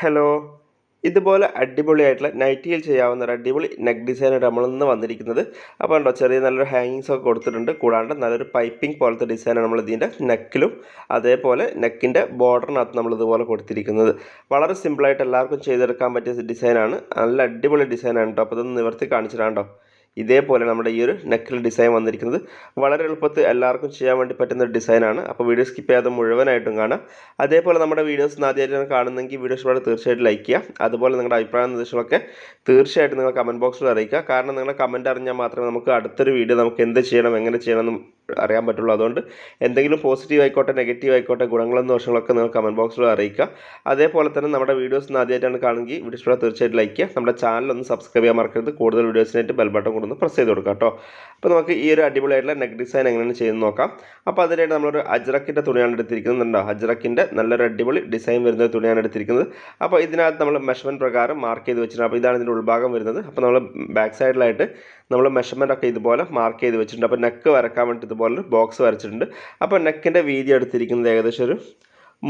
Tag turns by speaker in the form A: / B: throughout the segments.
A: Hello. ഇതുപോലെ അടിപൊളിയായിട്ടുള്ള നൈറ്റിയിൽ ചെയ്യാവുന്ന ഒരു അടിപൊളി നെക്ക് ഡിസൈനായിട്ട് നിന്ന് വന്നിരിക്കുന്നത്. അപ്പോൾ ഉണ്ടോ ചെറിയ നല്ലൊരു ഹാങ്ങിങ്സ് ഒക്കെ കൊടുത്തിട്ടുണ്ട്. കൂടാണ്ട് നല്ലൊരു പൈപ്പിംഗ് പോലത്തെ ഡിസൈനാണ് നമ്മൾ ഇതിന്റെ നെക്കിലും അതേപോലെ നെക്കിന്റെ ബോർഡറിനകത്ത് നമ്മൾ ഇതുപോലെ കൊടുത്തിരിക്കുന്നത്. വളരെ സിമ്പിളായിട്ട് എല്ലാവർക്കും ചെയ്തെടുക്കാൻ പറ്റിയ ഡിസൈനാണ് നല്ല അടിപൊളി ഡിസൈനാണ് കേട്ടോ അപ്പോൾ ഇതൊന്ന് നിവർത്തി കാണിച്ചിട്ടാണ്ടോ ഇതേപോലെ നമ്മുടെ ഈ ഒരു നെക്കിൽ ഡിസൈൻ വന്നിരിക്കുന്നത്. വളരെ എളുപ്പത്തിൽ എല്ലാവർക്കും ചെയ്യാൻ വേണ്ടി പറ്റുന്ന ഒരു ഡിസൈനാണ് അപ്പോൾ വീഡിയോ സ്കിപ്പ് ചെയ്യാതെ മുഴുവനായിട്ടും കാണാം അതേപോലെ നമ്മുടെ വീഡിയോസ് ആദ്യമായിട്ടാണ് കാണുന്നെങ്കിൽ വീഡിയോസ് വളരെ തീർച്ചയായിട്ടും ലൈക്ക് ചെയ്യുക. അതുപോലെ നിങ്ങളുടെ അഭിപ്രായ നിർദ്ദേശങ്ങളൊക്കെ തീർച്ചയായിട്ടും നിങ്ങൾ കമന്റ് ബോക്സിൽ അറിയിക്കുക. കാരണം നിങ്ങളുടെ കമന്റ് അറിഞ്ഞാൽ മാത്രമേ നമുക്ക് അടുത്തൊരു വീഡിയോ നമുക്ക് എന്ത് ചെയ്യണം എങ്ങനെ ചെയ്യണം അറിയാൻ പറ്റുള്ളൂ. അതുകൊണ്ട് എന്തെങ്കിലും പോസിറ്റീവ് ആയിക്കോട്ടെ നെഗറ്റീവ് ആയിക്കോട്ടെ ഗുണങ്ങളും ദോഷങ്ങളൊക്കെ നിങ്ങൾ കമന്റ് ബോക്സിൽ അറിയിക്കുക. അതേപോലെ തന്നെ നമ്മുടെ വീഡിയോസ് ആദ്യമായിട്ടാണ് കാണുമെങ്കിൽ വീഡിയോസ് വളരെ തീർച്ചയായിട്ടും ലൈക്ക് ചെയ്യുക. നമ്മുടെ ചാനൽ ഒന്ന് സബ്സ്ക്രൈബ് ചെയ്യാൻ മറക്കരുത്. കൂടുതൽ വീഡിയോസിനായിട്ട് ബെൽ കൊണ്ടൊന്ന് പ്രസ് ചെയ്ത് കൊടുക്കാം കേട്ടോ. അപ്പോൾ നമുക്ക് ഈ ഒരു അടിപൊളിയായിട്ടുള്ള നെക്ക് ഡിസൈൻ എങ്ങനെയാണ് ചെയ്യുന്നത് നോക്കാം. അപ്പോൾ അതിനായിട്ട് നമ്മളൊരു അജ്രക്കിന്റെ തുണിയാണ് എടുത്തിരിക്കുന്നത് കണ്ടോ? അജ്രക്കിന്റെ നല്ലൊരു അടിപൊളി ഡിസൈൻ വരുന്ന തുണിയാണ് എടുത്തിരിക്കുന്നത്. അപ്പോൾ ഇതിനകത്ത് നമ്മൾ മെഷർമെന്റ് പ്രകാരം മാർക്ക് ചെയ്ത് വെച്ചിട്ടുണ്ട്. അപ്പോൾ ഇതാണ് ഇതിന്റെ ഉൾഭാഗം വരുന്നത്. അപ്പോൾ നമ്മൾ ബാക്ക് സൈഡിലായിട്ട് നമ്മൾ മെഷർമെന്റ് ഒക്കെ ഇതുപോലെ മാർക്ക് ചെയ്ത് വെച്ചിട്ടുണ്ട്. അപ്പോൾ നെക്ക് വരക്കാൻ വേണ്ടി ഇതുപോലെ ബോക്സ് വരച്ചിട്ടുണ്ട്. അപ്പോൾ നെക്കിന്റെ വീതി എടുത്തിരിക്കുന്നത് ഏകദേശം ഒരു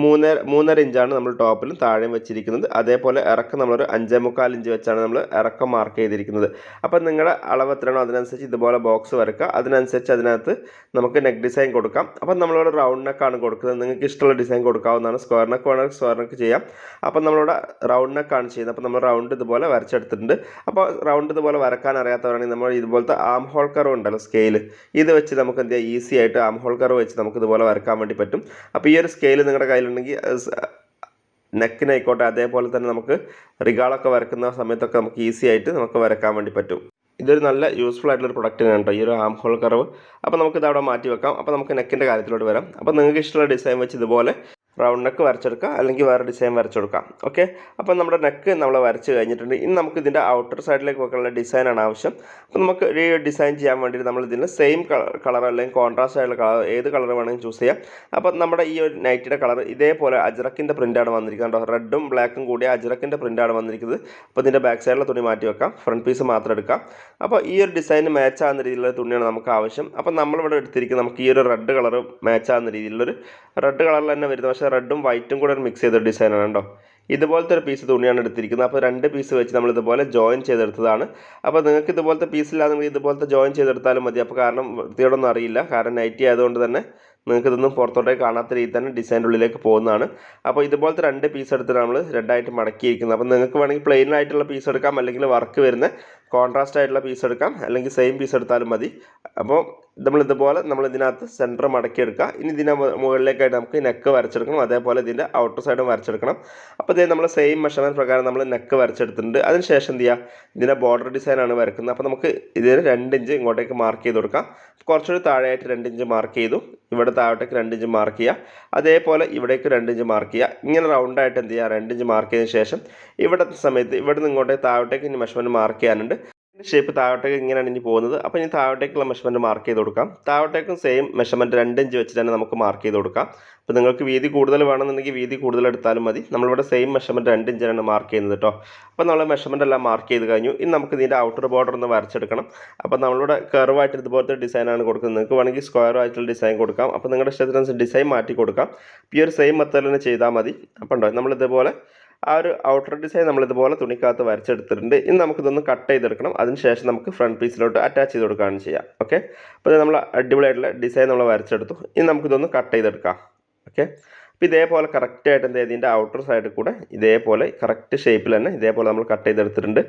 A: മൂന്നര മൂന്നര ഇഞ്ചാണ് നമ്മൾ ടോപ്പിലും താഴെയും വെച്ചിരിക്കുന്നത്. അതേപോലെ ഇറക്കം നമ്മളൊരു അഞ്ചേ മുക്കാൽ ഇഞ്ച് വെച്ചാണ് നമ്മൾ ഇറക്കം മാർക്ക് ചെയ്തിരിക്കുന്നത്. അപ്പോൾ നിങ്ങളുടെ അളവ് എത്രയാണോ അതിനനുസരിച്ച് ഇതുപോലെ ബോക്സ് വരക്കുക അതിനനുസരിച്ച് അതിനകത്ത് നമുക്ക് നെക്ക് ഡിസൈൻ കൊടുക്കാം. അപ്പം നമ്മളിവിടെ റൗണ്ട് നെക്കാണ് കൊടുക്കുന്നത്. നിങ്ങൾക്ക് ഇഷ്ടമുള്ള ഡിസൈൻ കൊടുക്കാവുന്നതാണ്. സ്ക്വയർ നെക്ക് വേണമെങ്കിൽ സ്ക്വയർ നെക്ക് ചെയ്യാം. അപ്പം നമ്മളിവിടെ റൗണ്ട് നെക്കാണ് ചെയ്യുന്നത്. അപ്പോൾ നമ്മൾ റൗണ്ട് ഇതുപോലെ വരച്ചെടുത്തിട്ടുണ്ട്. അപ്പോൾ റൗണ്ട് ഇതുപോലെ വരക്കാൻ അറിയാത്തവരാണെങ്കിൽ നമ്മൾ ഇതുപോലത്തെ ആം ഹോൾ കർവ് ഉണ്ടല്ലോ സ്കെയിൽ ഇത് വെച്ച് നമുക്ക് എന്ത് ചെയ്യാം? ഈസി ആയിട്ട് ആം ഹോൾ കർവ് വെച്ച് നമുക്ക് ഇതുപോലെ വരക്കാൻ വേണ്ടി പറ്റും. അപ്പോൾ ഈ ഒരു സ്കെയിൽ നിങ്ങളുടെ കയ്യിലുണ്ടെങ്കിൽ നെക്കിനായിക്കോട്ടെ അതേപോലെ തന്നെ നമുക്ക് റിഗാളൊക്കെ വരക്കുന്ന സമയത്തൊക്കെ നമുക്ക് ഈസി ആയിട്ട് നമുക്ക് വരക്കാൻ വേണ്ടി പറ്റും. ഇതൊരു നല്ല യൂസ്ഫുൾ ആയിട്ടുള്ള ഒരു പ്രൊഡക്റ്റ് കേട്ടോ ഈ ഒരു ആം ഹോൾ കറവ് അപ്പോൾ നമുക്ക് ഇത് അവിടെ മാറ്റി വെക്കാം. അപ്പോൾ നമുക്ക് നെക്കിന്റെ കാര്യത്തിലോട്ട് വരാം. അപ്പോൾ നിങ്ങൾക്ക് ഇഷ്ടമുള്ള ഡിസൈൻ വെച്ച് ഇതുപോലെ റൗണ്ട് നെക്ക് വരച്ചെടുക്കാം അല്ലെങ്കിൽ വേറെ ഡിസൈൻ വരച്ചെടുക്കാം. ഓക്കെ അപ്പോൾ നമ്മുടെ നെക്ക് നമ്മൾ വരച്ച് കഴിഞ്ഞിട്ടുണ്ട്. ഇനി നമുക്ക് ഇതിന്റെ ഔട്ടർ സൈഡിലേക്ക് വെക്കാനുള്ള ഡിസൈനാണ് ആവശ്യം. അപ്പോൾ നമുക്ക് ഈ ഡിസൈൻ ചെയ്യാൻ വേണ്ടിയിട്ട് നമ്മൾ ഇതിന്റെ സെയിം കളർ കളർ അല്ലെങ്കിൽ കോൺട്രാസ്റ്റ് ആയിട്ടുള്ള കളർ ഏത് കളർ വേണമെങ്കിലും ചൂസ് ചെയ്യാം. അപ്പോൾ നമ്മുടെ ഈ ഒരു നൈറ്റിയുടെ കളർ ഇതേപോലെ അജ്രക്കിന്റെ പ്രിന്റാണ് വന്നിരിക്കുന്നത് കേട്ടോ റെഡും ബ്ലാക്കും കൂടിയ അജ്രക്കിന്റെ പ്രിന്റാണ് വന്നിരിക്കുന്നത്. അപ്പോൾ ഇതിന്റെ ബാക്ക് സൈഡിലെ തുണി മാറ്റി വെക്കാം. ഫ്രണ്ട് പീസ് മാത്രം എടുക്കാം. അപ്പോൾ ഈ ഒരു ഡിസൈന് മാച്ച് ആകുന്ന രീതിയിലുള്ള തുണിയാണ് നമുക്ക് ആവശ്യം. അപ്പോൾ നമ്മളിവിടെ എടുത്തിരിക്കുന്നത് നമുക്ക് ഈ ഒരു റെഡ് കളർ മാച്ച് ആകുന്ന രീതിയിലുള്ളൊരു റെഡ് കളറിൽ തന്നെ വരുന്നത്. പക്ഷേ റെഡും വൈറ്റും കൂടെ മിക്സ് ചെയ്ത ഡിസൈനാണ് കേട്ടോ. ഇതുപോലത്തെ ഒരു പീസ് തുണിയാണ് എടുത്തിരിക്കുന്നത്. അപ്പോൾ രണ്ട് പീസ് വെച്ച് നമ്മൾ ഇതുപോലെ ജോയിൻ ചെയ്തെടുത്തതാണ്. അപ്പോൾ നിങ്ങൾക്ക് ഇതുപോലത്തെ പീസില്ലാതെ ഇതുപോലത്തെ ജോയിൻ ചെയ്തെടുത്താലും മതി. അപ്പോൾ കാരണം വൃത്തിയോടൊന്നും അറിയില്ല. കാരണം നൈറ്റി ആയതുകൊണ്ട് തന്നെ നിങ്ങൾക്ക് ഇതൊന്നും പുറത്തോട്ടേക്ക് കാണാത്ത രീതിയിൽ തന്നെ ഡിസൈന്റെ ഉള്ളിലേക്ക് പോകുന്നതാണ്. അപ്പോൾ ഇതുപോലത്തെ രണ്ട് പീസ് എടുത്തിട്ട് നമ്മൾ റെഡായിട്ട് മടക്കിയിരിക്കുന്നത്. അപ്പോൾ നിങ്ങൾക്ക് വേണമെങ്കിൽ പ്ലെയിൻ ആയിട്ടുള്ള പീസ് എടുക്കാം അല്ലെങ്കിൽ വർക്ക് വരുന്ന കോൺട്രാസ്റ്റ് ആയിട്ടുള്ള പീസ് എടുക്കാം അല്ലെങ്കിൽ സെയിം പീസ് എടുത്താലും മതി. അപ്പോൾ നമ്മൾ ഇതുപോലെ നമ്മൾ ഇതിനകത്ത് സെന്റർ മടക്കിയെടുക്കുക. ഇനി ഇതിനെ മുകളിലേക്കായിട്ട് നമുക്ക് നെക്ക് വരച്ചെടുക്കണം. അതേപോലെ ഇതിന്റെ ഔട്ടർ സൈഡും വരച്ചെടുക്കണം. അപ്പോൾ ഇതേ നമ്മൾ സെയിം മെഷർമെന്റ് പ്രകാരം നമ്മൾ നെക്ക് വരച്ചെടുത്തിട്ടുണ്ട്. അതിനുശേഷം എന്ത് ചെയ്യുക ഇതിന്റെ ബോർഡർ ഡിസൈനാണ് വരക്കുന്നത്. അപ്പോൾ നമുക്ക് ഇതിന് രണ്ട് ഇഞ്ച് ഇങ്ങോട്ടേക്ക് മാർക്ക് ചെയ്ത് കൊടുക്കാം. കുറച്ചുകൂടി താഴെയായിട്ട് രണ്ട് ഇഞ്ച് മാർക്ക് ചെയ്തു. ഇവിടെ താഴോട്ടേക്ക് രണ്ട് ഇഞ്ച് മാർക്ക് ചെയ്യുക. അതേപോലെ ഇവിടേക്ക് രണ്ട് ഇഞ്ച് മാർക്ക് ചെയ്യുക. ഇങ്ങനെ റൗണ്ടായിട്ട് എന്ത് ചെയ്യുക? രണ്ട് ഇഞ്ച് മാർക്ക് ചെയ്തതിന് ശേഷം ഇവിടുത്തെ സമയത്ത് ഇവിടെ നിന്ന് ഇങ്ങോട്ടേക്ക് താഴോട്ടേക്ക് ഇനി മെഷർമെന്റ് മാർക്ക് ചെയ്യാനുണ്ട്. ഷേപ്പ് താഴോട്ടേക്ക് ഇങ്ങനെയാണ് ഇനി പോകുന്നത്. അപ്പോൾ ഇനി താഴോട്ടേക്കുള്ള മെഷർമെന്റ് മാർക്ക് ചെയ്ത് കൊടുക്കാം. താഴോട്ടേക്കും സെയിം മെഷർമെന്റ് രണ്ട് ഇഞ്ച് വെച്ച് തന്നെ നമുക്ക് മാർക്ക് ചെയ്ത് കൊടുക്കാം. അപ്പോൾ നിങ്ങൾക്ക് വീതി കൂടുതൽ വേണമെന്നുണ്ടെങ്കിൽ വീതി കൂടുതൽ എടുത്താലും മതി. നമ്മളിവിടെ സെയിം മെഷർമെന്റ് രണ്ട് ഇഞ്ചാണ് മാർക്ക് ചെയ്യുന്നത് കേട്ടോ. അപ്പോൾ നമ്മൾ മെഷർമെന്റ് എല്ലാം മാർക്ക് ചെയ്ത് കഴിഞ്ഞു. ഇനി നമുക്ക് ഇതിന്റെ ഔട്ടർ ബോർഡർ ഒന്ന് വരച്ചെടുക്കണം. അപ്പോൾ നമ്മളിവിടെ കർവായിട്ട് ഇതുപോലത്തെ ഡിസൈനാണ് കൊടുക്കുന്നത്. നിങ്ങൾക്ക് വേണമെങ്കിൽ സ്ക്വയർ ആയിട്ടുള്ള ഡിസൈൻ കൊടുക്കാം. അപ്പോൾ നിങ്ങളുടെ ഇഷ്ടത്തിനനുസരിച്ച് ഡിസൈൻ മാറ്റി കൊടുക്കാം. ഈ ഒരു സെയിം മെത്തേഡ് തന്നെ ചെയ്താൽ മതി. അപ്പോൾ ഉണ്ടോ? നമ്മളിതുപോലെ ആ ഒരു ഔട്ടർ ഡിസൈൻ നമ്മൾ ഇതുപോലെ തുണിക്കകത്ത് വരച്ചെടുത്തിട്ടുണ്ട്. ഇനി നമുക്കിതൊന്ന് കട്ട് ചെയ്തെടുക്കണം. അതിനുശേഷം നമുക്ക് ഫ്രണ്ട് പീസിലോട്ട് അറ്റാച്ച് ചെയ്ത് കൊടുക്കുകയാണ് ചെയ്യാം. ഓക്കെ അപ്പോൾ നമ്മൾ അടിപൊളിയായിട്ടുള്ള ഡിസൈൻ നമ്മൾ വരച്ചെടുത്തു. ഇനി നമുക്കിതൊന്ന് കട്ട് ചെയ്തെടുക്കാം. ഓക്കെ അപ്പോൾ ഇതേപോലെ കറക്റ്റായിട്ട് എന്ത് ഇതിന്റെ ഔട്ടർ സൈഡിൽ കൂടെ ഇതേപോലെ കറക്റ്റ് ഷേപ്പിൽ തന്നെ ഇതേപോലെ നമ്മൾ കട്ട് ചെയ്തെടുത്തിട്ടുണ്ട്.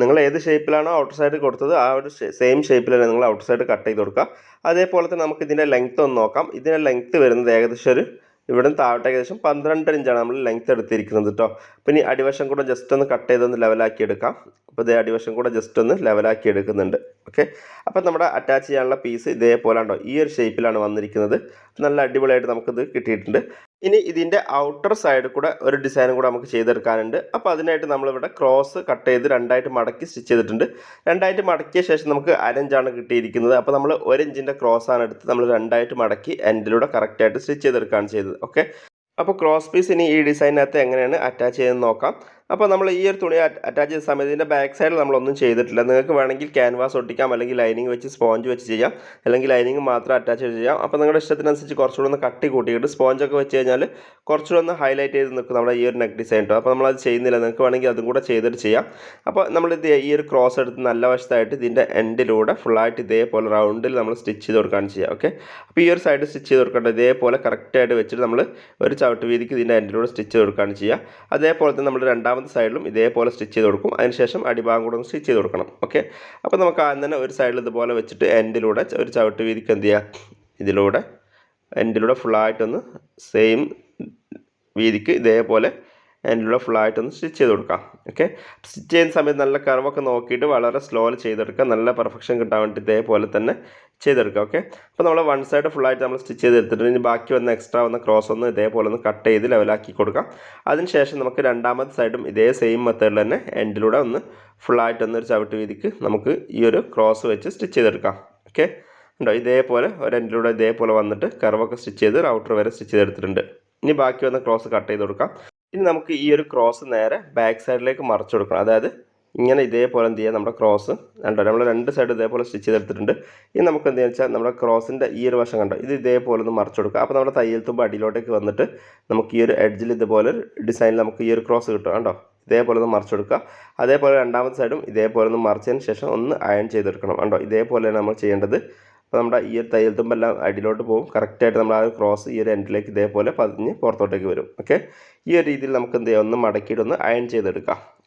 A: നിങ്ങൾ ഏത് ഷേപ്പിലാണോ ഔട്ടർ സൈഡ് കൊടുത്തത് ആ ഒരു സെയിം ഷേപ്പിൽ തന്നെ നിങ്ങൾ ഔട്ടർ സൈഡ് കട്ട് ചെയ്ത് കൊടുക്കുക അതേപോലെ തന്നെ നമുക്ക് ഇതിന്റെ ലെങ്ത്ത് ഒന്ന് നോക്കാം. ഇതിന്റെ ലെങ്ത്ത് വരുന്നത് ഏകദേശം ഒരു ഇവിടെ താഴോട്ട് ഏകദേശം പന്ത്രണ്ടര ഇഞ്ചാണ് നമ്മൾ ലെങ്ത് എടുത്തിരിക്കുന്നത് കേട്ടോ അപ്പോൾ ഇനി അടിവശം കൂടെ ജസ്റ്റ് ഒന്ന് കട്ട് ചെയ്തൊന്ന് ലെവലാക്കി എടുക്കാം. അപ്പോൾ ഇതേ അടിവശം കൂടെ ജസ്റ്റ് ഒന്ന് ലെവലാക്കി എടുക്കുന്നുണ്ട്. ഓക്കെ അപ്പോൾ നമ്മുടെ അറ്റാച്ച് ചെയ്യാനുള്ള പീസ് ഇതേപോലെ ഉണ്ടോ ഈ ഒരു ഷേപ്പിലാണ് വന്നിരിക്കുന്നത്. നല്ല അടിപൊളിയായിട്ട് നമുക്കിത് കിട്ടിയിട്ടുണ്ട്. ഇനി ഇതിന്റെ ഔട്ടർ സൈഡ് കൂടെ ഒരു ഡിസൈനും കൂടെ നമുക്ക് ചെയ്തെടുക്കാനുണ്ട്. അപ്പോൾ അതിനായിട്ട് നമ്മളിവിടെ ക്രോസ് കട്ട് ചെയ്ത് രണ്ടായിട്ട് മടക്കി സ്റ്റിച്ച് ചെയ്തിട്ടുണ്ട്. രണ്ടായിട്ട് മടക്കിയ ശേഷം നമുക്ക് അരഞ്ചാണ് കിട്ടിയിരിക്കുന്നത്. അപ്പോൾ നമ്മൾ ഒരു ഇഞ്ചിന്റെ ആണ് എടുത്ത് നമ്മൾ രണ്ടായിട്ട് മടക്കി എൻഡിലൂടെ കറക്റ്റായിട്ട് സ്റ്റിച്ച് ചെയ്തെടുക്കുകയാണ് ചെയ്തത്. ഓക്കെ അപ്പോൾ ക്രോസ് പീസ് ഇനി ഈ ഡിസൈനകത്ത് എങ്ങനെയാണ് അറ്റാച്ച് ചെയ്തെന്ന് നോക്കാം. അപ്പോൾ നമ്മൾ ഈ ഒരു തുണി അറ്റാച്ച് ചെയ്ത സമയത്ത് ഇതിന്റെ ബാക്ക് സൈഡിൽ നമ്മളൊന്നും ചെയ്തിട്ടില്ല. നിങ്ങൾക്ക് വേണമെങ്കിൽ ക്യാൻവാസ് ഒട്ടിക്കാം അല്ലെങ്കിൽ ലൈനിങ് വെച്ച് സ്പോഞ്ച് വെച്ച് ചെയ്യാം അല്ലെങ്കിൽ ലൈനിങ് മാത്രം അറ്റാച്ച് ചെയ്ത് ചെയ്യാം. അപ്പോൾ നിങ്ങളുടെ ഇഷ്ടത്തിനനുസരിച്ച് കുറച്ചുകൂടെ ഒന്ന് കട്ടി കൂട്ടിയിട്ട് സ്പോഞ്ചൊക്കെ വെച്ച് കഴിഞ്ഞാൽ കുറച്ചുകൂടെ ഒന്ന് ഹൈലൈറ്റ് ചെയ്ത് നിൽക്കും നമ്മുടെ ഈ ഒരു നെക്ക് ഡിസൈൻ കേട്ടോ അപ്പോൾ നമ്മളത് ചെയ്യുന്നില്ല. നിങ്ങൾക്ക് വേണമെങ്കിൽ അതും കൂടെ ചെയ്തിട്ട് ചെയ്യാം. അപ്പോൾ നമ്മൾ നമ്മളിത് ഈ ഒരു ക്രോസ് എടുത്ത് നല്ല വശത്തായിട്ട് ഇതിന്റെ എൻഡിലൂടെ ഫുള്ളായിട്ട് ഇതേപോലെ റൗണ്ടിൽ നമ്മൾ സ്റ്റിച്ച് ചെയ്ത് കൊടുക്കുകയാണ് ചെയ്യുക. ഓക്കെ അപ്പോൾ ഈ ഒരു സൈഡ് സ്റ്റിച്ച് ചെയ്ത് കൊടുക്കേണ്ടത് ഇതേപോലെ കറക്റ്റായിട്ട് വെച്ചിട്ട് നമ്മൾ ഒരു ചവിട്ട് വീതിക്ക് ഇതിന്റെ എൻഡിലൂടെ സ്റ്റിച്ച് ചെയ്ത് കൊടുക്കുകയാണ് ചെയ്യുക. അതേപോലെ തന്നെ നമ്മൾ രണ്ടാമത്തെ സൈഡിലും ഇതേപോലെ സ്റ്റിച്ച് ചെയ്ത് കൊടുക്കും. അതിനുശേഷം അടിഭാഗം കൂടെ ഒന്ന് സ്റ്റിച്ച് ചെയ്ത് കൊടുക്കണം. ഓക്കെ? അപ്പോൾ നമുക്ക് ആദ്യം തന്നെ ഒരു സൈഡിൽ ഇതുപോലെ വെച്ചിട്ട് എൻഡിലൂടെ ഒരു ചവിട്ട് വീതിക്ക് എന്ത് ചെയ്യുക ഇതിലൂടെ എൻഡിലൂടെ ഫുള്ളായിട്ടൊന്ന് സെയിം വീതിക്ക് ഇതേപോലെ എൻഡിലൂടെ ഫുള്ളായിട്ടൊന്ന് സ്റ്റിച്ച് ചെയ്ത് കൊടുക്കാം. ഓക്കെ സ്റ്റിച്ച് ചെയ്യുന്ന സമയത്ത് നല്ല കർവൊക്കെ നോക്കിയിട്ട് വളരെ സ്ലോയിൽ ചെയ്തെടുക്കുക. നല്ല പെർഫെക്ഷൻ കിട്ടാൻ വേണ്ടി ഇതേപോലെ തന്നെ ചെയ്തെടുക്കുക. ഓക്കെ അപ്പോൾ നമ്മൾ വൺ സൈഡ് ഫുള്ളായിട്ട് നമ്മൾ സ്റ്റിച്ച് ചെയ്തെടുത്തിട്ട് ഇനി ബാക്കി വന്ന എക്സ്ട്രാ വന്ന ക്രോസ് ഒന്ന് ഇതേപോലെ ഒന്ന് കട്ട് ചെയ്ത് ലെവലാക്കി കൊടുക്കാം. അതിനുശേഷം നമുക്ക് രണ്ടാമത്തെ സൈഡും ഇതേ സെയിം മെത്തേഡിൽ തന്നെ എൻഡിലൂടെ ഒന്ന് ഫുള്ളായിട്ട് ഒന്ന് ഒരു ചവിട്ട് വീതിക്ക് നമുക്ക് ഈ ഒരു ക്രോസ് വെച്ച് സ്റ്റിച്ച് ചെയ്തെടുക്കാം. ഓക്കെ ഉണ്ടോ? ഇതേപോലെ ഒരു എൻഡിലൂടെ ഇതേപോലെ വന്നിട്ട് കർവൊക്കെ സ്റ്റിച്ച് ചെയ്ത് റൗട്ടർ വരെ സ്റ്റിച്ച് ചെയ്തെടുത്തിട്ടുണ്ട്. ഇനി ബാക്കി വന്ന ക്രോസ് കട്ട് ചെയ്ത് കൊടുക്കാം. ഇനി നമുക്ക് ഈ ഒരു ക്രോസ് നേരെ ബാക്ക് സൈഡിലേക്ക് മറച്ചു കൊടുക്കണം. അതായത് ഇങ്ങനെ ഇതേപോലെ എന്ത് ചെയ്യാം? നമ്മുടെ ക്രോസ് കണ്ടോ? നമ്മൾ രണ്ട് സൈഡ് ഇതേപോലെ സ്റ്റിച്ച് ചെയ്തെടുത്തിട്ടുണ്ട്. ഇനി നമുക്ക് എന്ത് വെച്ചാൽ നമ്മുടെ ക്രോസിന്റെ ഈ ഒരു വശം കണ്ടോ? ഇത് ഇതേപോലെ ഒന്ന് മറച്ചു കൊടുക്കുക. അപ്പോൾ നമ്മുടെ തയ്യൽ തുമ്പ് അടിയിലോട്ടേക്ക് വന്നിട്ട് നമുക്ക് ഈ ഒരു എഡ്ജിൽ ഇതുപോലെ ഡിസൈനിൽ നമുക്ക് ഈ ഒരു ക്രോസ് കിട്ടും. കണ്ടോ? ഇതേപോലെ ഒന്ന് മറിച്ച് കൊടുക്കുക. അതേപോലെ രണ്ടാമത്തെ സൈഡും ഇതേപോലെ ഒന്ന് മറിച്ചതിന് ശേഷം ഒന്ന് അയൺ ചെയ്തെടുക്കണം. കണ്ടോ? ഇതേപോലെ നമ്മൾ ചെയ്യേണ്ടത് അപ്പോൾ നമ്മുടെ ഈ ഒരു തയ്യൽ തുമ്പെല്ലാം അടിയിലോട്ട് പോകും. കറക്റ്റായിട്ട് നമ്മൾ ആ ക്രോസ് ഈ ഒരു എൻഡിലേക്ക് ഇതേപോലെ പതിഞ്ഞ് പുറത്തോട്ടേക്ക് വരും. ഓക്കെ ഈ ഒരു രീതിയിൽ നമുക്ക് എന്ത് ചെയ്യാം? ഒന്ന് മടക്കിയിട്ടൊന്ന് അയൺ ചെയ്തെടുക്കാം.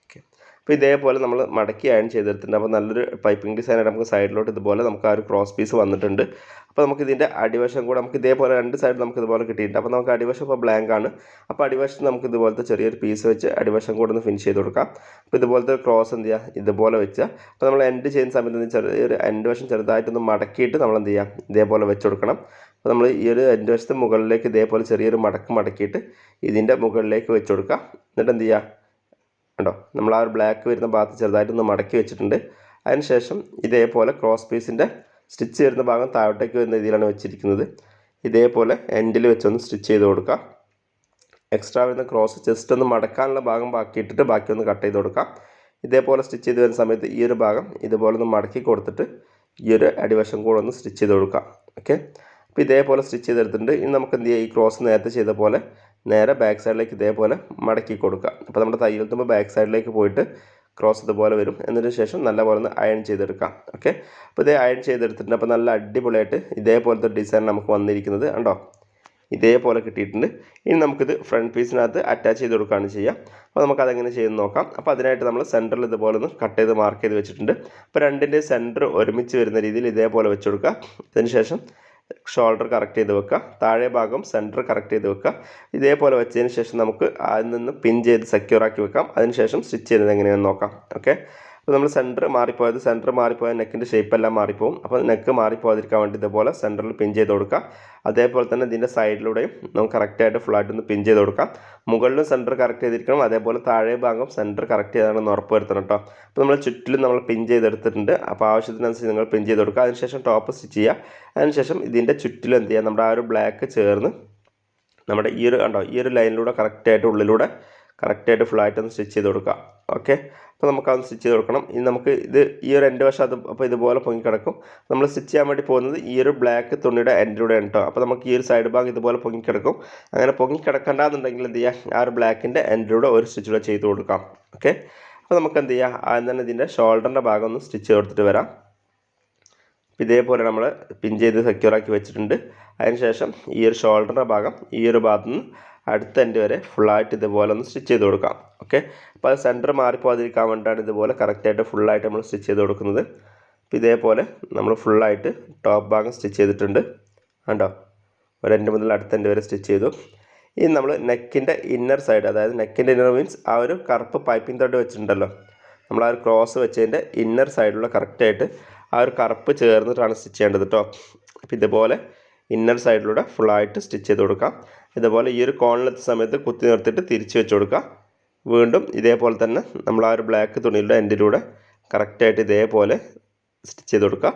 A: അപ്പോൾ ഇതേപോലെ നമ്മൾ മടക്കി അയൺ ചെയ്തെടുത്തിട്ടുണ്ട്. അപ്പോൾ നല്ലൊരു പൈപ്പിംഗ് ഡിസൈൻ ഡിസൈനായിട്ട് നമുക്ക് സൈഡിലോട്ട് ഇതുപോലെ നമുക്ക് ആ ഒരു ക്രോസ് പീസ് വന്നിട്ടുണ്ട്. അപ്പോൾ നമുക്ക് ഇതിന്റെ അടിവശം കൂടെ നമുക്ക് ഇതേപോലെ രണ്ട് സൈഡ് നമുക്ക് ഇതുപോലെ കിട്ടിയിട്ടുണ്ട്. അപ്പോൾ നമുക്ക് അടിവശം ഇപ്പോൾ ബ്ലാങ്ക് ആണ്. അപ്പോൾ അടിവശം നമുക്ക് ഇതുപോലത്തെ ചെറിയൊരു പീസ് വെച്ച് അടിവശം കൂടെ ഒന്ന് ഫിനിഷ് ചെയ്ത് കൊടുക്കാം. അപ്പോൾ ഇതുപോലത്തെ ക്രോസ് എന്ത് ചെയ്യുക ഇതുപോലെ വെച്ചാൽ അപ്പോൾ നമ്മൾ എൻഡ് ചെയ്യുന്ന സമയത്ത് ചെറിയൊരു എൻഡ് വശം ചെറുതായിട്ടൊന്ന് മടക്കിയിട്ട് നമ്മൾ എന്ത് ചെയ്യുക ഇതേപോലെ വെച്ച് കൊടുക്കണം. അപ്പോൾ നമ്മൾ ഈ ഒരു എൻഡ് വശത്തെ മുകളിലേക്ക് ഇതേപോലെ ചെറിയൊരു മടക്ക് മടക്കിയിട്ട് ഇതിന്റെ മുകളിലേക്ക് വെച്ച് കൊടുക്കുക. എന്നിട്ട് എന്ത് ചെയ്യുക കണ്ടോ? നമ്മൾ ആ ഒരു ബ്ലാക്ക് വരുന്ന ഭാഗത്ത് ചെറുതായിട്ടൊന്ന് മടക്കി വെച്ചിട്ടുണ്ട്. അതിനുശേഷം ഇതേപോലെ ക്രോസ് പീസിന്റെ സ്റ്റിച്ച് വരുന്ന ഭാഗം താഴോട്ടേക്ക് വരുന്ന രീതിയിലാണ് വെച്ചിരിക്കുന്നത്. ഇതേപോലെ എൻഡിൽ വെച്ചൊന്ന് സ്റ്റിച്ച് ചെയ്ത് കൊടുക്കുക എക്സ്ട്രാ വരുന്ന ക്രോസ് ചെസ്റ്റ് ഒന്ന് മടക്കാനുള്ള ഭാഗം ബാക്കിയിട്ടിട്ട് ബാക്കി ഒന്ന് കട്ട് ചെയ്ത് കൊടുക്കാം. ഇതേപോലെ സ്റ്റിച്ച് ചെയ്ത് വരുന്ന സമയത്ത് ഈ ഒരു ഭാഗം ഇതുപോലെ ഒന്ന് മടക്കി കൊടുത്തിട്ട് ഈ ഒരു അടിവശം കൂടെ ഒന്ന് സ്റ്റിച്ച് ചെയ്ത് കൊടുക്കാം. ഓക്കെ അപ്പോൾ ഇതേപോലെ സ്റ്റിച്ച് ചെയ്തെടുത്തിട്ടുണ്ട്. ഇനി നമുക്ക് എന്ത് ചെയ്യാം? ഈ ക്രോസ് നേരത്തെ ചെയ്ത പോലെ നേരെ ബാക്ക് സൈഡിലേക്ക് ഇതേപോലെ മടക്കി കൊടുക്കുക. അപ്പോൾ നമ്മുടെ തയ്യൽ തുമ്പ് ബാക്ക് സൈഡിലേക്ക് പോയിട്ട് ക്രോസ് ഇതുപോലെ വരും. എന്നതിന് ശേഷം നല്ലപോലെ ഒന്ന് അയൺ ചെയ്തെടുക്കാം. ഓക്കെ അപ്പോൾ ഇതേ അയൺ ചെയ്തെടുത്തിട്ടുണ്ട്. അപ്പോൾ നല്ല അടിപൊളിയായിട്ട് ഇതേപോലത്തെ ഡിസൈൻ നമുക്ക് വന്നിരിക്കുന്നത് കണ്ടോ? ഇതേപോലെ കിട്ടിയിട്ടുണ്ട്. ഇനി നമുക്കിത് ഫ്രണ്ട് പീസിനകത്ത് അറ്റാച്ച് ചെയ്ത് കൊടുക്കുകയാണ് ചെയ്യുക അപ്പോൾ നമുക്ക് അതെങ്ങനെ ചെയ്ത് നോക്കാം. അപ്പോൾ അതിനായിട്ട് നമ്മൾ സെന്ററിൽ ഇതുപോലെ ഒന്ന് കട്ട് ചെയ്ത് മാർക്ക് ചെയ്ത് വെച്ചിട്ടുണ്ട്. അപ്പോൾ രണ്ടിന്റെ സെന്റർ ഒരുമിച്ച് വരുന്ന രീതിയിൽ ഇതേപോലെ വെച്ച് കൊടുക്കുക. അതിനുശേഷം ഷോൾഡർ കറക്റ്റ് ചെയ്ത് വെക്കുക താഴെ ഭാഗം സെന്റർ കറക്റ്റ് ചെയ്ത് വെക്കുക ഇതേപോലെ വെച്ചതിന് ശേഷം നമുക്ക് അതിൽ നിന്ന് പിൻ ചെയ്ത് സെക്യൂർ ആക്കി വെക്കാം. അതിനുശേഷം സ്റ്റിച്ച് ചെയ്യുന്നത് എങ്ങനെയാണെന്ന് നോക്കാം. ഓക്കെ അപ്പോൾ നമ്മൾ സെന്റർ മാറിപ്പോയത് സെന്റർ മാറിപ്പോയ നെക്കിന്റെ ഷേപ്പ് എല്ലാം മാറിപ്പോവും. അപ്പോൾ നെക്ക് മാറിപ്പോകാതിരിക്കാൻ വേണ്ടി ഇതുപോലെ സെന്ററിൽ പിൻ ചെയ്ത് കൊടുക്കുക. അതേപോലെ തന്നെ ഇതിന്റെ സൈഡിലൂടെയും നമുക്ക് കറക്റ്റായിട്ട് ഫ്ലാറ്റ് ഒന്ന് പിൻ ചെയ്ത് കൊടുക്കാം. മുകളിലും സെന്റർ കറക്റ്റ് ചെയ്തിരിക്കണം. അതേപോലെ താഴെ ഭാഗം സെന്റർ കറക്റ്റ് ചെയ്താണെന്ന് ഉറപ്പ് വരുത്തണം കേട്ടോ അപ്പോൾ നമ്മൾ ചുറ്റിലും നമ്മൾ പിൻ ചെയ്തെടുത്തിട്ടുണ്ട് അപ്പോൾ ആവശ്യത്തിനനുസരിച്ച് നിങ്ങൾ പിൻ ചെയ്ത് കൊടുക്കുക. അതിനുശേഷം ടോപ്പ് സ്റ്റിച്ച് ചെയ്യുക. അതിനുശേഷം ഇതിന്റെ ചുറ്റിലും എന്ത് ചെയ്യുക? നമ്മുടെ ആ ഒരു ബ്ലാക്ക് ചേർന്ന് നമ്മുടെ ഈ ഒരു കണ്ടോ? ഈ ഒരു ലൈനിലൂടെ കറക്റ്റായിട്ട് ഉള്ളിലൂടെ കറക്റ്റായിട്ട് ഫുള്ളായിട്ട് ഒന്ന് സ്റ്റിച്ച് ചെയ്ത് കൊടുക്കുക ഓക്കെ അപ്പോൾ നമുക്കത് സ്റ്റിച്ച് ചെയ്ത് കൊടുക്കണം. ഇനി നമുക്ക് ഇത് ഈ ഒരു എന്റെ വശം അത് അപ്പോൾ ഇതുപോലെ പൊങ്ങിക്കിടക്കും. നമ്മൾ സ്റ്റിച്ച് ചെയ്യാൻ വേണ്ടി പോകുന്നത് ഈ ഒരു ബ്ലാക്ക് തുണിയുടെ എന്റെ കേട്ടോ അപ്പോൾ നമുക്ക് ഈ ഒരു സൈഡ് ഭാഗം ഇതുപോലെ പൊങ്ങിക്കിടക്കും. അങ്ങനെ പൊങ്ങിക്കിടക്കണ്ടെന്നുണ്ടെങ്കിൽ എന്ത് ചെയ്യുക ആ ഒരു ബ്ലാക്കിന്റെ എൻഡിലൂടെ ഒരു സ്റ്റിച്ചൂടെ ചെയ്ത് കൊടുക്കാം. ഓക്കെ അപ്പോൾ നമുക്ക് എന്ത് ചെയ്യാം? ആദ്യം തന്നെ ഇതിന്റെ ഷോൾഡറിന്റെ ഭാഗം ഒന്ന് സ്റ്റിച്ച് കൊടുത്തിട്ട് വരാം. അപ്പോൾ ഇതേപോലെ നമ്മൾ പിൻ ചെയ്ത് സെക്യൂർ ആക്കി വെച്ചിട്ടുണ്ട്. അതിനുശേഷം ഈ ഒരു ഷോൾഡറിന്റെ ഭാഗം ഈ ഒരു ഭാഗത്തു നിന്ന് അടുത്ത എൻഡ് വരെ ഫുള്ളായിട്ട് ഇതുപോലെ ഒന്ന് സ്റ്റിച്ച് ചെയ്ത് കൊടുക്കാം. ഓക്കെ അപ്പോൾ അത് സെന്റർ മാറിപ്പോകാതിരിക്കാൻ വേണ്ടിയിട്ടാണ് ഇതുപോലെ കറക്റ്റായിട്ട് ഫുള്ളായിട്ട് നമ്മൾ സ്റ്റിച്ച് ചെയ്ത് കൊടുക്കുന്നത്. അപ്പോൾ ഇതേപോലെ നമ്മൾ ഫുള്ളായിട്ട് ടോപ്പ് ഭാഗം സ്റ്റിച്ച് ചെയ്തിട്ടുണ്ട്. കണ്ടോ? ഒരു എൻഡ് മുതൽ അടുത്ത എൻഡ് വരെ സ്റ്റിച്ച് ചെയ്തു. ഇനി നമ്മൾ നെക്കിന്റെ ഇന്നർ സൈഡ് അതായത് നെക്കിന്റെ ഇന്നർ മീൻസ് ആ ഒരു കറുപ്പ് പൈപ്പിംഗ് തൊട്ട് വെച്ചിട്ടുണ്ടല്ലോ. നമ്മൾ ആ ഒരു ക്രോസ് വെച്ചതിന്റെ ഇന്നർ സൈഡിലുള്ള കറക്റ്റായിട്ട് ആ ഒരു കറുപ്പ് ചേർന്നിട്ടാണ് സ്റ്റിച്ച് ചെയ്യേണ്ടത് കേട്ടോ അപ്പോൾ ഇതുപോലെ ഇന്നർ സൈഡിലൂടെ ഫുള്ളായിട്ട് സ്റ്റിച്ച് ചെയ്ത് കൊടുക്കാം. ഇതുപോലെ ഈ ഒരു കോണിലെത്തുന്ന സമയത്ത് കുത്തി നിർത്തിയിട്ട് തിരിച്ച് വെച്ച് കൊടുക്കുക. വീണ്ടും ഇതേപോലെ തന്നെ നമ്മൾ ആ ഒരു ബ്ലാക്ക് തുണിയുടെ എൻഡിലൂടെ കറക്റ്റായിട്ട് ഇതേപോലെ സ്റ്റിച്ച് ചെയ്ത് കൊടുക്കുക.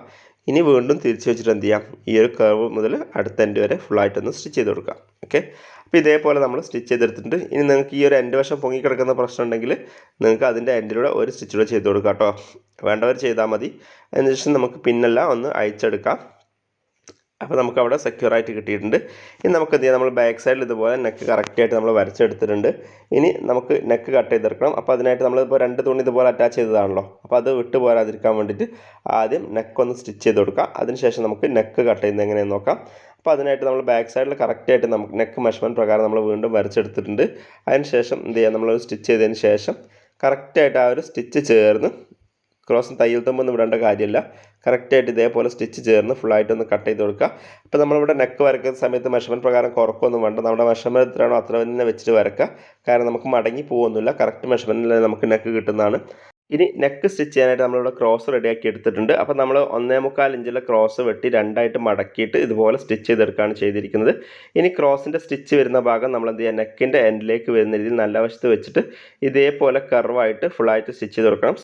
A: ഇനി വീണ്ടും തിരിച്ച് വെച്ചിട്ട് എന്ത് ചെയ്യാം? ഈ ഒരു കർവ് മുതൽ അടുത്ത എൻഡ് വരെ ഫുള്ളായിട്ടൊന്ന് സ്റ്റിച്ച് ചെയ്ത് കൊടുക്കാം ഓക്കെ അപ്പോൾ ഇതേപോലെ നമ്മൾ സ്റ്റിച്ച് ചെയ്തെടുത്തിട്ടുണ്ട്. ഇനി നിങ്ങൾക്ക് ഈ ഒരു എൻഡ് വശം പൊങ്ങി കിടക്കുന്ന പ്രശ്നം ഉണ്ടെങ്കിൽ നിങ്ങൾക്ക് അതിന്റെ എൻഡിലൂടെ ഒരു സ്റ്റിച്ചിലൂടെ ചെയ്ത് കൊടുക്കാം കേട്ടോ. വേണ്ടവർ ചെയ്താൽ മതി. അതിനുശേഷം നമുക്ക് പിന്നെല്ലാം ഒന്ന് അയച്ചെടുക്കാം അപ്പോൾ നമുക്ക് അവിടെ സെക്യൂർ ആയിട്ട് കിട്ടിയിട്ടുണ്ട്. ഇനി നമുക്ക് എന്ത് ചെയ്യാം? നമ്മൾ ബാക്ക് സൈഡിൽ ഇതുപോലെ നെക്ക് കറക്റ്റായിട്ട് നമ്മൾ വരച്ചെടുത്തിട്ടുണ്ട്. ഇനി നമുക്ക് നെക്ക് കട്ട് ചെയ്തെടുക്കണം. അപ്പോൾ അതിനായിട്ട് നമ്മളിപ്പോൾ രണ്ട് തുണി ഇതുപോലെ അറ്റാച്ച് ചെയ്തതാണല്ലോ. അപ്പോൾ അത് വിട്ടു പോരാതിരിക്കാൻ വേണ്ടിയിട്ട് ആദ്യം നെക്ക് ഒന്ന് സ്റ്റിച്ച് ചെയ്ത് കൊടുക്കുക. അതിനുശേഷം നമുക്ക് നെക്ക് കട്ട് ചെയ്യുന്നത് എങ്ങനെയെന്ന് നോക്കാം. അപ്പോൾ അതിനായിട്ട് നമ്മൾ ബാക്ക് സൈഡിൽ കറക്റ്റായിട്ട് നമുക്ക് നെക്ക് മെഷർമെന്റ് പ്രകാരം നമ്മൾ വീണ്ടും വരച്ചെടുത്തിട്ടുണ്ട്. അതിനുശേഷം എന്ത് ചെയ്യാം? നമ്മൾ സ്റ്റിച്ച് ചെയ്തതിന് ശേഷം കറക്റ്റായിട്ട് ആ ഒരു സ്റ്റിച്ച് ചേർന്ന് ക്രോസും തയ്യൽ തുമ്പൊന്നും വിടേണ്ട കാര്യമില്ല. കറക്റ്റായിട്ട് ഇതേപോലെ സ്റ്റിച്ച് ചേർന്ന് ഫുള്ളായിട്ട് ഒന്ന് കട്ട് ചെയ്ത് കൊടുക്കുക. അപ്പോൾ നമ്മളിവിടെ നെക്ക് വരയ്ക്കുന്ന സമയത്ത് മെഷർമെന്റ് പ്രകാരം കുറക്കൊന്നും വേണ്ട. നമ്മുടെ മെഷർമെന്റ് എത്രയാണോ അത്ര തന്നെ വെച്ചിട്ട് വരക്കുക കാരണം നമുക്ക് മടങ്ങി പോകുന്നില്ല കറക്റ്റ് മെഷർമെന്റിൽ നമുക്ക് നെക്ക് കിട്ടുന്നതാണ്. ഇനി നെക്ക് സ്റ്റിച്ച് ചെയ്യാനായിട്ട് നമ്മളിവിടെ ക്രോസ് റെഡിയാക്കി എടുത്തിട്ടുണ്ട്. അപ്പോൾ നമ്മൾ ഒന്നേ മുക്കാൽ ഇഞ്ചിലെ ക്രോസ് വെട്ടി രണ്ടായിട്ട് മടക്കിയിട്ട് ഇതുപോലെ സ്റ്റിച്ച് ചെയ്തെടുക്കുകയാണ് ചെയ്തിരിക്കുന്നത്. ഇനി ക്രോസിന്റെ സ്റ്റിച്ച് വരുന്ന ഭാഗം നമ്മൾ എന്ത് ചെയ്യുക? നെക്കിന്റെ എൻഡിലേക്ക് വരുന്ന രീതിയിൽ നല്ല വശത്ത് വെച്ചിട്ട് ഇതേപോലെ കർവായിട്ട് ഫുള്ളായിട്ട് സ്റ്റിച്ച് ചെയ്ത് കൊടുക്കണം.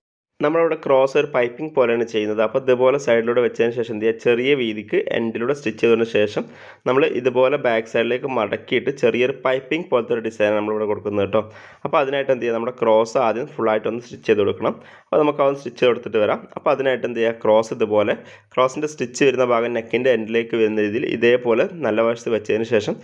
A: നമ്മളിവിടെ ക്രോസ് ഒരു പൈപ്പിംഗ് പോലെയാണ് ചെയ്യുന്നത്. അപ്പോൾ ഇതുപോലെ സൈഡിലൂടെ വെച്ചതിന് ശേഷം എന്ത് ചെയ്യുക? ചെറിയ വീതിക്ക് എൻഡിലൂടെ സ്റ്റിച്ച് ചെയ്തതിന് ശേഷം നമ്മൾ ഇതുപോലെ ബാക്ക് സൈഡിലേക്ക് മടക്കിയിട്ട് ചെറിയൊരു പൈപ്പിംഗ് പോലത്തെ ഒരു ഡിസൈൻ നമ്മളിവിടെ കൊടുക്കുന്നത് കേട്ടോ. അപ്പോൾ അതിനായിട്ട് എന്ത് ചെയ്യുക? നമ്മുടെ ക്രോസ് ആദ്യം ഫുള്ളായിട്ടൊന്ന് സ്റ്റിച്ച് ചെയ്ത് കൊടുക്കണം. അപ്പോൾ നമുക്ക് അതൊന്ന് സ്റ്റിച്ച് കൊടുത്തിട്ട് വരാം. അപ്പോൾ അതിനായിട്ട് എന്ത് ചെയ്യുക? ക്രോസ് ഇതുപോലെ ക്രോസിന്റെ സ്റ്റിച്ച് വരുന്ന ഭാഗം നെക്കിന്റെ എൻഡിലേക്ക് വരുന്ന രീതിയിൽ ഇതേപോലെ നല്ല വശത്ത് വെച്ചതിന് ശേഷം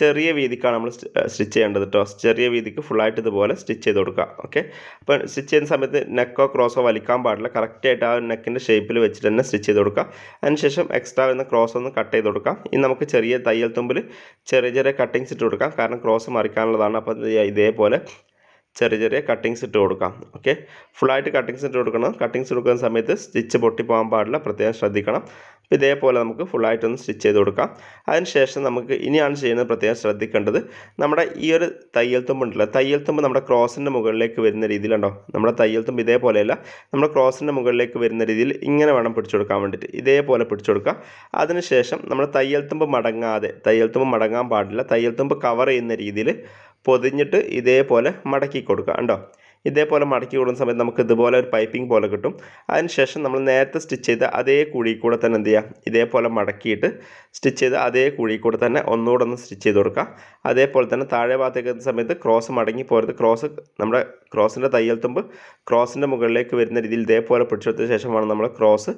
A: ചെറിയ വീതിക്കാണ് നമ്മൾ സ്റ്റിച്ച് ചെയ്യേണ്ടത് കേട്ടോ. ചെറിയ വീതിക്ക് ഫുള്ളായിട്ട് ഇതുപോലെ സ്റ്റിച്ച് ചെയ്ത് കൊടുക്കുക. ഓക്കെ അപ്പോൾ സ്റ്റിച്ച് ചെയ്യുന്ന സമയത്ത് നെക്കോ ക്രോസോ വലിക്കാൻ പാടില്ല. കറക്റ്റായിട്ട് ആ നെക്കിന്റെ ഷേപ്പിൽ വെച്ചിട്ട് തന്നെ സ്റ്റിച്ച് ചെയ്ത് കൊടുക്കുക അതിനുശേഷം എക്സ്ട്രാ വരുന്ന ക്രോസ് ഒന്ന് കട്ട് ചെയ്ത് കൊടുക്കാം. ഇനി നമുക്ക് ചെറിയ തയ്യൽ തുമ്പിൽ ചെറിയ ചെറിയ കട്ടിങ്സ് ഇട്ട് കൊടുക്കാം. കാരണം ക്രോസ് മറിക്കാനുള്ളതാണ്. അപ്പോൾ ഇതേപോലെ ചെറിയ ചെറിയ കട്ടിങ്സ് ഇട്ട് കൊടുക്കാം. ഓക്കെ ഫുള്ളായിട്ട് കട്ടിങ്സ് ഇട്ട് കൊടുക്കണം. കട്ടിങ്സ് കൊടുക്കുന്ന സമയത്ത് സ്റ്റിച്ച് പൊട്ടിപ്പോകാൻ പാടില്ല. പ്രത്യേകം ശ്രദ്ധിക്കണം. ഇതേപോലെ നമുക്ക് ഫുള്ളായിട്ടൊന്ന് സ്റ്റിച്ച് ചെയ്ത് കൊടുക്കാം. അതിനുശേഷം നമുക്ക് ഇനിയാണ് ചെയ്യുന്നത് പ്രത്യേകം ശ്രദ്ധിക്കേണ്ടത് നമ്മുടെ ഈ ഒരു തയ്യൽ തുമ്പുണ്ടല്ലോ തയ്യൽ തുമ്പ് നമ്മുടെ ക്രോസിന്റെ മുകളിലേക്ക് വരുന്ന രീതിയിലുണ്ടോ? നമ്മുടെ തയ്യൽ തുമ്പ് ഇതേപോലെയല്ല നമ്മുടെ ക്രോസിന്റെ മുകളിലേക്ക് വരുന്ന രീതിയിൽ ഇങ്ങനെ വേണം പിടിച്ചു കൊടുക്കാൻ വേണ്ടിയിട്ട്. ഇതേപോലെ പിടിച്ചു കൊടുക്കുക. അതിനുശേഷം നമ്മുടെ തയ്യൽ തുമ്പ് മടങ്ങാതെ തയ്യൽ തുമ്പ് മടങ്ങാൻ പാടില്ല തയ്യൽ തുമ്പ് കവർ ചെയ്യുന്ന രീതിയിൽ പൊതിഞ്ഞിട്ട് ഇതേപോലെ മടക്കി കൊടുക്കുക. കണ്ടോ? ഇതേപോലെ മടക്കി കൂടുന്ന സമയത്ത് നമുക്ക് ഇതുപോലെ ഒരു പൈപ്പിംഗ് പോലെ കിട്ടും. അതിനുശേഷം നമ്മൾ നേരത്തെ സ്റ്റിച്ച് ചെയ്ത അതേ കുഴി കൂടെ തന്നെ എന്ത് ചെയ്യുക ഇതേപോലെ മടക്കിയിട്ട് സ്റ്റിച്ച് ചെയ്ത് അതേ കുഴി കൂടെ തന്നെ ഒന്നുകൂടെ ഒന്ന് സ്റ്റിച്ച് ചെയ്ത് കൊടുക്കുക. അതേപോലെ തന്നെ താഴെ ഭാഗത്തേക്ക് എത്തുന്ന സമയത്ത് ക്രോസ് മടങ്ങി പോരുത്. ക്രോസ് നമ്മുടെ ക്രോസിന്റെ തയ്യൽ തുമ്പ് ക്രോസിന്റെ മുകളിലേക്ക് വരുന്ന രീതിയിൽ ഇതേപോലെ പിടിച്ചെടുത്ത ശേഷമാണ് നമ്മൾ ക്രോസ്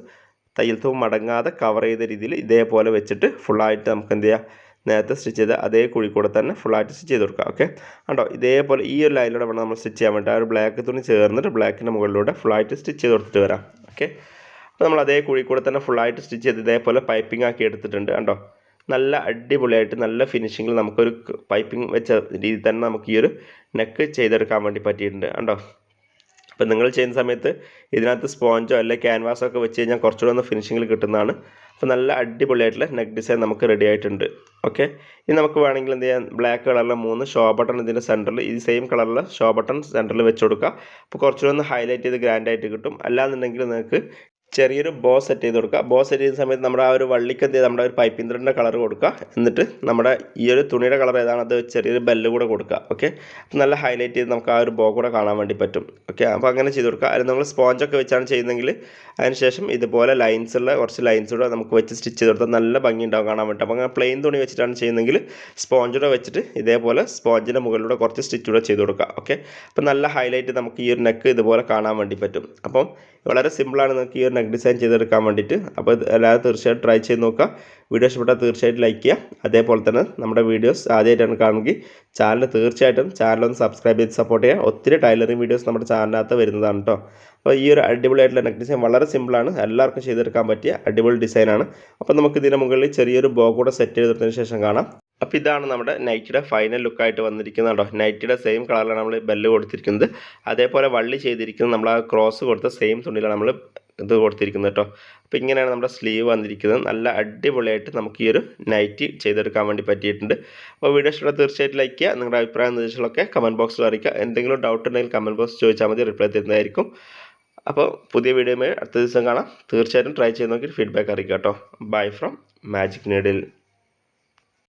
A: തയ്യൽ തുമ്പ് മടങ്ങാതെ കവർ ചെയ്ത രീതിയിൽ ഇതേപോലെ വെച്ചിട്ട് ഫുള്ളായിട്ട് നമുക്ക് എന്ത് ചെയ്യുക നേരത്തെ സ്റ്റിച്ച് ചെയ്ത് അതേ കുഴി കൂടെ തന്നെ ഫുള്ളായിട്ട് സ്റ്റിച്ച് ചെയ്ത് കൊടുക്കുക ഓക്കെ കണ്ടോ? ഇതേപോലെ ഈ ഒരു ലൈനിലൂടെ വേണം നമ്മൾ സ്റ്റിച്ച് ചെയ്യാൻ വേണ്ടി ആ ഒരു ബ്ലാക്ക് തുണി ചേർന്നിട്ട് ബ്ലാക്കിന്റെ മുകളിലൂടെ ഫുള്ളായിട്ട് സ്റ്റിച്ച് ചെയ്ത് കൊടുത്തിട്ട് വരാം ഓക്കെ അപ്പോൾ നമ്മൾ അതേ കുഴി കൂടെ തന്നെ ഫുള്ളായിട്ട് സ്റ്റിച്ച് ചെയ്ത് ഇതേപോലെ പൈപ്പിംഗ് ആക്കി എടുത്തിട്ടുണ്ട് കണ്ടോ? നല്ല അടിപൊളിയായിട്ട് നല്ല ഫിനിഷിങ്ങിൽ നമുക്കൊരു പൈപ്പിംഗ് വെച്ച രീതിയിൽ തന്നെ നമുക്ക് ഈ ഒരു നെക്ക് ചെയ്തെടുക്കാൻ വേണ്ടി പറ്റിയിട്ടുണ്ട് കണ്ടോ? അപ്പോൾ നിങ്ങൾ ചെയ്യുന്ന സമയത്ത് ഇതിനകത്ത് സ്പോഞ്ചോ അല്ലെങ്കിൽ ക്യാൻവാസോ ഒക്കെ വെച്ച് കഴിഞ്ഞാൽ കുറച്ചുകൂടെ ഒന്ന് ഫിനിഷിങ്ങിൽ കിട്ടുന്നതാണ്. അപ്പോൾ നല്ല അടിപൊളിയായിട്ടുള്ള നെക്ക് ഡിസൈൻ നമുക്ക് റെഡി ആയിട്ടുണ്ട്. ഓക്കെ. ഇനി നമുക്ക് വേണമെങ്കിൽ എന്ത് ചെയ്യാം? ബ്ലാക്ക് കളറിലെ മൂന്ന് ഷോ ബട്ടൺ ഇതിന്റെ സെന്ററിൽ ഈ സെയിം കളറിലെ ഷോ ബട്ടൺ സെന്ററിൽ വെച്ച് കൊടുക്കുക അപ്പോൾ കുറച്ചുകൂടെ ഒന്ന് ഹൈലൈറ്റ് ചെയ്ത് ഗ്രാൻഡായിട്ട് കിട്ടും. അല്ലാന്നുണ്ടെങ്കിൽ നിങ്ങൾക്ക് ചെറിയൊരു ബോ സെറ്റ് ചെയ്ത് കൊടുക്കുക. ബോ സെറ്റ് ചെയ്യുന്ന സമയത്ത് നമ്മുടെ ആ ഒരു വള്ളിക്ക് എന്ത് നമ്മുടെ ഒരു പൈപ്പിംഗ് ത്രെഡിന്റെ കളർ കൊടുക്കുക. എന്നിട്ട് നമ്മുടെ ഈ ഒരു തുണിയുടെ കളർ ഏതാണ്? അത് ചെറിയൊരു ബെല്ല് കൂടെ കൊടുക്കുക. ഓക്കെ നല്ല ഹൈലൈറ്റ് ചെയ്ത് നമുക്ക് ആ ഒരു ബോ കൂടെ കാണാൻ വേണ്ടി പറ്റും. ഓക്കെ അപ്പോൾ അങ്ങനെ ചെയ്ത് കൊടുക്കുക. അതിന് നമ്മൾ സ്പോഞ്ചൊക്കെ വെച്ചാണ് ചെയ്യുന്നതെങ്കിൽ അതിനുശേഷം ഇതുപോലെ ലൈൻസ് ഉള്ള കുറച്ച് ലൈൻസ് കൂടെ നമുക്ക് വെച്ച് സ്റ്റിച്ച് ചെയ്ത് കൊടുത്താൽ നല്ല ഭംഗി ഉണ്ടാവും കാണാൻ വേണ്ടി. അപ്പോൾ അങ്ങനെ പ്ലെയിൻ തുണി വെച്ചിട്ടാണ് ചെയ്യുന്നതെങ്കിൽ സ്പോഞ്ചൂടെ വെച്ചിട്ട് ഇതേപോലെ സ്പോഞ്ചിന്റെ മുകളിലൂടെ കുറച്ച് സ്റ്റിച്ച് കൂടെ ചെയ്ത് കൊടുക്കുക. ഓക്കെ അപ്പോൾ നല്ല ഹൈലൈറ്റ് നമുക്ക് ഈ ഒരു നെക്ക് ഇതുപോലെ കാണാൻ വേണ്ടി പറ്റും. അപ്പം വളരെ സിമ്പിളാണ് നിങ്ങൾക്ക് ഈ ഒരു നെക്ക് ഡിസൈൻ ചെയ്തെടുക്കാൻ വേണ്ടിയിട്ട്. അപ്പോൾ എല്ലാവരും തീർച്ചയായിട്ടും ട്രൈ ചെയ്ത് നോക്കുക. വീഡിയോ ഇഷ്ടപ്പെട്ടാൽ തീർച്ചയായിട്ടും ലൈക്ക് ചെയ്യുക. അതേപോലെ തന്നെ നമ്മുടെ വീഡിയോസ് ആദ്യമായിട്ടാണ് കാണുമെങ്കിൽ ചാനൽ തീർച്ചയായിട്ടും ചാനലൊന്ന് സബ്സ്ക്രൈബ് ചെയ്ത് സപ്പോർട്ട് ചെയ്യുക. ഒത്തിരി ടൈലറിംഗ് വീഡിയോസ് നമ്മുടെ ചാനലിനകത്ത് വരുന്നതാണ് കേട്ടോ അപ്പോൾ ഈ ഒരു അടിപൊളിയായിട്ടുള്ള നെക്ക് ഡിസൈൻ വളരെ സിമ്പിളാണ് എല്ലാവർക്കും ചെയ്തെടുക്കാൻ പറ്റിയ അടിപൊളി ഡിസൈനാണ് അപ്പോൾ നമുക്ക് ഇതിന് മുകളിൽ ചെറിയൊരു ബോ കൂടെ സെറ്റ് ചെയ്തെടുത്തതിന് ശേഷം കാണാം. അപ്പോൾ ഇതാണ് നമ്മുടെ നൈറ്റിയുടെ ഫൈനൽ ലുക്കായിട്ട് വന്നിരിക്കുന്നത് കേട്ടോ നൈറ്റിയുടെ സെയിം കളറിലാണ് നമ്മൾ ബെല്ല് കൊടുത്തിരിക്കുന്നത്. അതേപോലെ വള്ളി ചെയ്തിരിക്കുന്നത്. നമ്മൾ ആ ക്രോസ് കൊടുത്ത സെയിം തുണിയിലാണ് നമ്മൾ ഇത് കൊടുത്തിരിക്കുന്നത് കേട്ടോ. അപ്പോൾ ഇങ്ങനെയാണ് നമ്മുടെ സ്ലീവ് വന്നിരിക്കുന്നത്. നല്ല അടിപൊളിയായിട്ട് നമുക്ക് ഈ ഒരു നൈറ്റ് ചെയ്തെടുക്കാൻ വേണ്ടി പറ്റിയിട്ടുണ്ട്. അപ്പോൾ വീഡിയോ ഇഷ്ടം തീർച്ചയായിട്ടും ലൈക്ക് ചെയ്യുക. നിങ്ങളുടെ അഭിപ്രായ നിർദ്ദേശങ്ങളൊക്കെ കമന്റ് ബോക്സിൽ അറിയിക്കുക. എന്തെങ്കിലും ഡൗട്ട് ഉണ്ടെങ്കിൽ കമന്റ് ബോക്സ് ചോദിച്ചാൽ മതി. റിപ്ലൈ തരുന്നതായിരിക്കും. അപ്പോൾ പുതിയ വീഡിയോയിൽ അടുത്ത ദിവസം കാണാം. തീർച്ചയായിട്ടും ട്രൈ ചെയ്ത് നോക്കി ഫീഡ്ബാക്ക് അറിയിക്കുക കേട്ടോ. Bye from magic needle